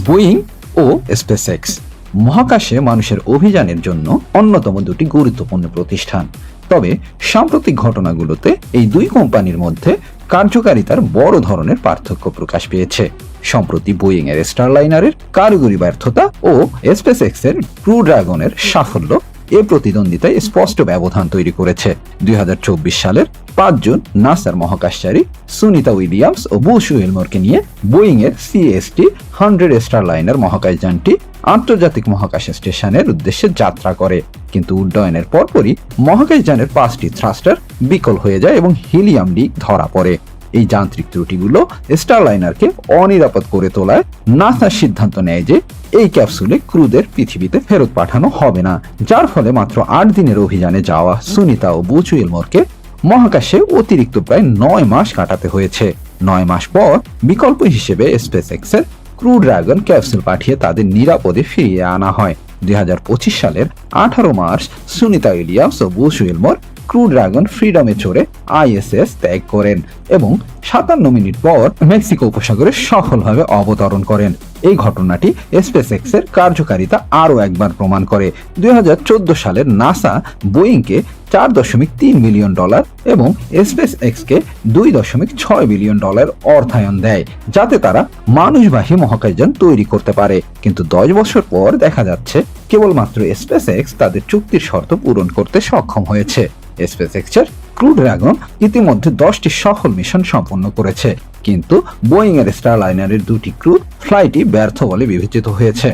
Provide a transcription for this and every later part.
Boeing ও SpaceX মহাকাশে মানুষের অভিযানের জন্য অন্যতম দুটি গুরুত্বপূর্ণ প্রতিষ্ঠান। তবে সাম্প্রতিক ঘটনাগুলোতে এই দুই কোম্পানির মধ্যে কার্যকারিতার বড় ধরনের পার্থক্য প্রকাশ পেয়েছে। সম্প্রতি বোয়িং এর স্টারলাইনারের কারিগরি ব্যর্থতা ও স্পেসএক্স এর ক্রু ড্রাগনের সাফল্য এ প্রতিদ্বন্দ্বিতায় স্পষ্ট ব্যবধান তৈরি করেছে। দুই হাজার চব্বিশ সালের পাঁচ জুন নাসার মহাকাশচারী সুনিতা উইলিয়ামস ও বুশ উইলমোরকে নিয়ে বোয়িং এর সিএসটি হান্ড্রেড স্টার লাইনের মহাকাশযানটি আন্তর্জাতিক মহাকাশ স্টেশনের উদ্দেশ্যে যাত্রা করে। কিন্তু উড্ডয়নের পরপরই মহাকাশযানের পাঁচটি থ্রাস্টার বিকল হয়ে যায় এবং হিলিয়াম লিক ধরা পড়ে। এই যান্ত্রিক ত্রুটিগুলো স্টারলাইনারকে অনিরাপদ করে তোলায় নাসা সিদ্ধান্ত নেয় যে এই ক্যাপসুলে ক্রুদের পৃথিবীতে ফেরত পাঠানো হবে না, যার ফলে মাত্র আট দিনের অভিযানে যাওয়া সুনিতা ও বুচু এলমোরকে মহাকাশে অতিরিক্ত প্রায় নয় মাস কাটাতে হয়েছে। নয় মাস পর বিকল্প হিসেবে স্পেস এক্সের ক্রু ড্রাগন ক্যাপসুল পাঠিয়ে তাদের নিরাপদে ফিরিয়ে আনা হয়। দুই হাজার পঁচিশ সালের আঠারো মার্চ সুনিতা উইলিয়ামস ও বুশ উইলমোর ক্রু ড্রাগন ফ্রিডমে চড়ে আইএসএস ত্যাগ করেন এবং সাতান্ন মিনিট পর মেক্সিকো উপসাগরে সফলভাবে অবতরণ করেন। এই ঘটনাটি স্পেস এর কার্যকারিতা আরও একবার প্রমাণ করে। দুই সালের নাসা বোয়িংকে চার দশমিক তিন মিলিয়ন ডলার এবং স্পেস এক্সকে দুই দশমিক ছয় বিলিয়ন ডলার অর্থায়ন দেয়, যাতে তারা মানুষবাহী মহাকাশযান তৈরি করতে পারে। কিন্তু দশ বছর পর দেখা যাচ্ছে, কেবলমাত্র স্পেস এক্স তাদের চুক্তির শর্ত পূরণ করতে সক্ষম হয়েছে। স্পেস এক্সের ক্রু ড্রাগন ইতিমধ্যে দশটি সফল মিশন সম্পন্ন করেছে। কিন্তু বোয়িং এর স্টারলাইনারের দুটি ক্রু ফ্লাইটই ব্যর্থ বলে বিবেচিত হয়েছে।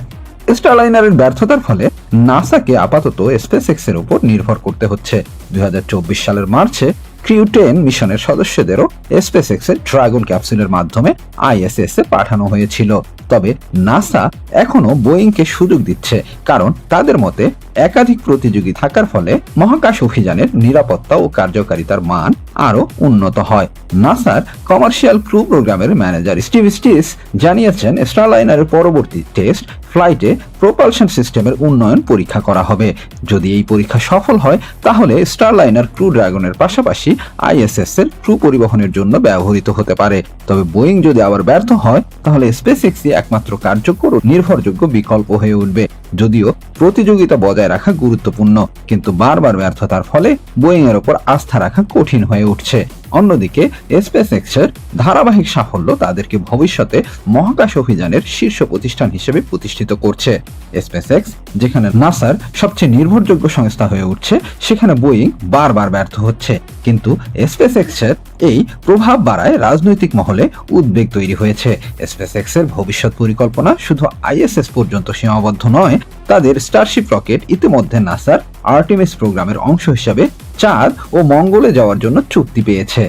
স্টারলাইনারের ব্যর্থতার ফলে নাসাকে আপাতত স্পেস এক্সের উপর নির্ভর করতে হচ্ছে। দুই হাজার চব্বিশ সালের মার্চে ক্রিউ টেন মিশনের সদস্যদেরও স্পেস এক্সের ড্রাগন ক্যাপসুলের মাধ্যমে আইএসএস এ পাঠানো হয়েছিল। তবে নাসা এখনও বোয়িংকে সুযোগ দিচ্ছে, কারণ তাদের মতে একাধিক প্রতিযোগী থাকার ফলে মহাকাশ অভিযানের নিরাপত্তা ও কার্যকারিতার মান আরও উন্নত হয়। নাসার কমার্শিয়াল ক্রু প্রোগ্রামের ম্যানেজার স্টিভ স্টিস জানিয়েছেন, স্টারলাইনারের পরবর্তী টেস্ট ফ্লাইটে প্রোপালশন সিস্টেমের উন্নয়ন পরীক্ষা করা হবে। যদি এই পরীক্ষা সফল হয়, তাহলে স্টারলাইনার ক্রু ড্রাগনের পাশাপাশি আইএসএস এর ক্রু পরিবহনের জন্য ব্যবহৃত হতে পারে। তবে বোয়িং যদি আবার ব্যর্থ হয়, তাহলে স্পেস একমাত্র কার্যকর ও নির্ভরযোগ্য বিকল্প হয়ে উঠবে। যদিও প্রতিযোগিতা বজায় রাখা গুরুত্বপূর্ণ, কিন্তু বারবার ব্যর্থতার ফলে বোয়িং এর উপর আস্থা রাখা কঠিন হয়ে উঠছে। অন্যদিকে স্পেস এক্সের ধারাবাহিক সাফল্য তাদেরকে ভবিষ্যতে মহাকাশ অভিযানের শীর্ষ প্রতিষ্ঠান হিসেবে প্রতিষ্ঠিত করছে। স্পেস এক্স যেখানে নাসার সবচেয়ে নির্ভরযোগ্য সংস্থা হয়ে উঠছে, সেখানে বোয়িং বারবার ব্যর্থ হচ্ছে। কিন্তু স্পেস এক্সের এই প্রভাব বাড়ায় রাজনৈতিক মহলে উদ্বেগ তৈরি হয়েছে। স্পেস এক্সের ভবিষ্যৎ পরিকল্পনা শুধু আইএসএস পর্যন্ত সীমাবদ্ধ নয়, তাদের স্টারশিপ রকেট ইতিমধ্যে নাসার আর্টিমিস প্রোগ্রামের অংশ হিসাবে চাঁদ ও মঙ্গলে যাওয়ার জন্য চুক্তি পেয়েছে।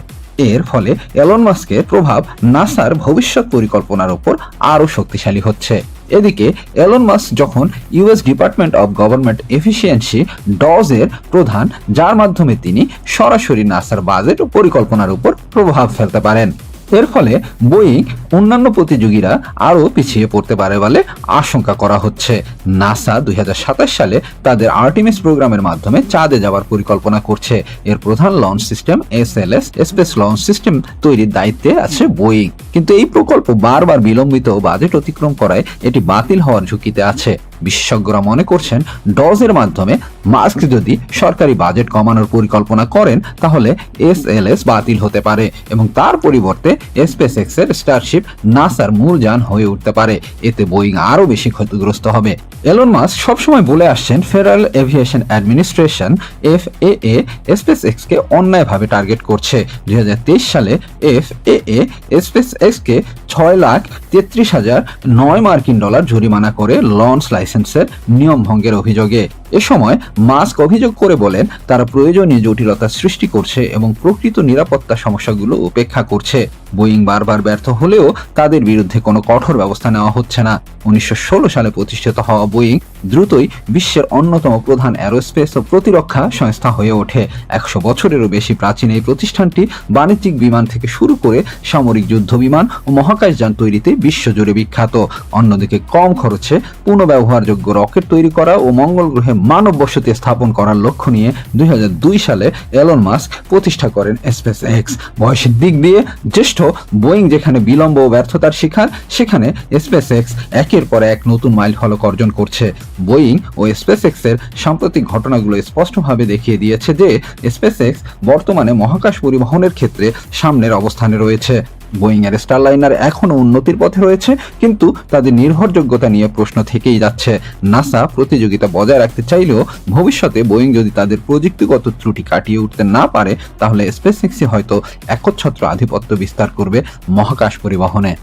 এর ফলে এলন মাস্কের প্রভাব নাসার ভবিষ্যৎ পরিকল্পনার উপর আরও শক্তিশালী হচ্ছে। এদিকে এলন মাস্ক যখন US department of government efficiency ডজের প্রধান, যার মাধ্যমে তিনি সরাসরি নাসার বাজেট ও পরিকল্পনার উপর প্রভাব ফেলতে পারেন। এর ফলে বোয়িং অন্যান্য প্রতিযোগীরা আরও পিছিয়ে পড়তে পারে বলে আশঙ্কা করা হচ্ছে। নাসা দুই হাজার সাতাশ সালে তাদের আর্টিমিস প্রোগ্রামের মাধ্যমে চাঁদে যাওয়ার পরিকল্পনা করছে। এর প্রধান launch system S L S, space launch system তৈরির দায়িত্বে আছে বোয়িং কিন্তু এই প্রকল্প বারবার বিলম্বিত বাজেট অতিক্রম করায় এটি বাতিল হওয়ার ঝুঁকিতে আছে। বিশেষজ্ঞরা মনে করছেন ডজের মাধ্যমে মাস্ক যদি সরকারি বাজেট কমানোর পরিকল্পনা করেন, তাহলে এস এল এস বাতিল হতে পারে এবং তার পরিবর্তে স্পেস এক্সের স্টারশিপ নাসার মূল যান হয়ে উঠতে পারে। এতে বোয়িং আরও বেশি ক্ষতিগ্রস্ত হবে। এলন মাস্ক সবসময় বলে আসছেন, federal aviation administration F A A space X কে অন্যায়ভাবে টার্গেট করছে। দুই হাজার তেইশ সালে F A A space X কে ছয় লাখ তেত্রিশ হাজার নয় মার্কিন ডলার জরিমানা করে লঞ্চ লাইসেন্সের নিয়ম ভঙ্গের অভিযোগে। এ সময় মাস্ক অভিযোগ করে বলেন, তারা প্রয়োজনীয় জটিলতা সৃষ্টি করছে এবং প্রকৃত নিরাপত্তা সমস্যাগুলো উপেক্ষা করছে। বোয়িং বারবার ব্যর্থ হলেও তাদের বিরুদ্ধে কোনো কঠোর ব্যবস্থা নেওয়া হচ্ছে না। উনিশশো সালে প্রতিষ্ঠিত হওয়া বোয়িং দ্রুতই বিশ্বের অন্যতম প্রধান অ্যারোস্পেস ও প্রতিরক্ষা সংস্থা হয়ে ওঠে। একশো বছরেরও বেশি প্রাচীন এই প্রতিষ্ঠানটি বাণিজ্যিক বিমান থেকে শুরু করে সামরিক যুদ্ধ বিমান ও মহাকাশযান তৈরিতে বিশ্বজুড়ে বিখ্যাত। অন্যদিকে কম খরচে পুনঃব্যবহারযোগ্য রকেট তৈরি করা ও মঙ্গল গ্রহে মানব বসতি স্থাপন করার লক্ষ্য নিয়ে দুই হাজার দুই সালে এলন মাস্ক প্রতিষ্ঠা করেন স্পেস এক্স বয়সের দিক দিয়ে জ্যেষ্ঠ বোয়িং যেখানে বিলম্ব ও ব্যর্থতার শিকার, সেখানে স্পেস এক্স একের পর এক নতুন মাইল ফলক অর্জন করছে। বোয়িং ও স্পেস এক্সের সাম্প্রতিক ঘটনাগুলো স্পষ্টভাবে দেখিয়ে দিয়েছে যে স্পেস এক্স বর্তমানে মহাকাশ পরিবহনের ক্ষেত্রে সামনের অবস্থানে রয়েছে। বোয়িং এর স্টারলাইনার এখনও উন্নতির পথে রয়েছে, কিন্তু তাদের নির্ভরযোগ্যতা নিয়ে প্রশ্ন থেকেই যাচ্ছে। নাসা প্রতিযোগিতা বজায় রাখতে চাইলেও ভবিষ্যতে বোয়িং যদি তাদের প্রযুক্তিগত ত্রুটি কাটিয়ে উঠতে না পারে, তাহলে স্পেস এক্সই হয়তো একচ্ছত্র আধিপত্য বিস্তার করবে মহাকাশ পরিবহনে।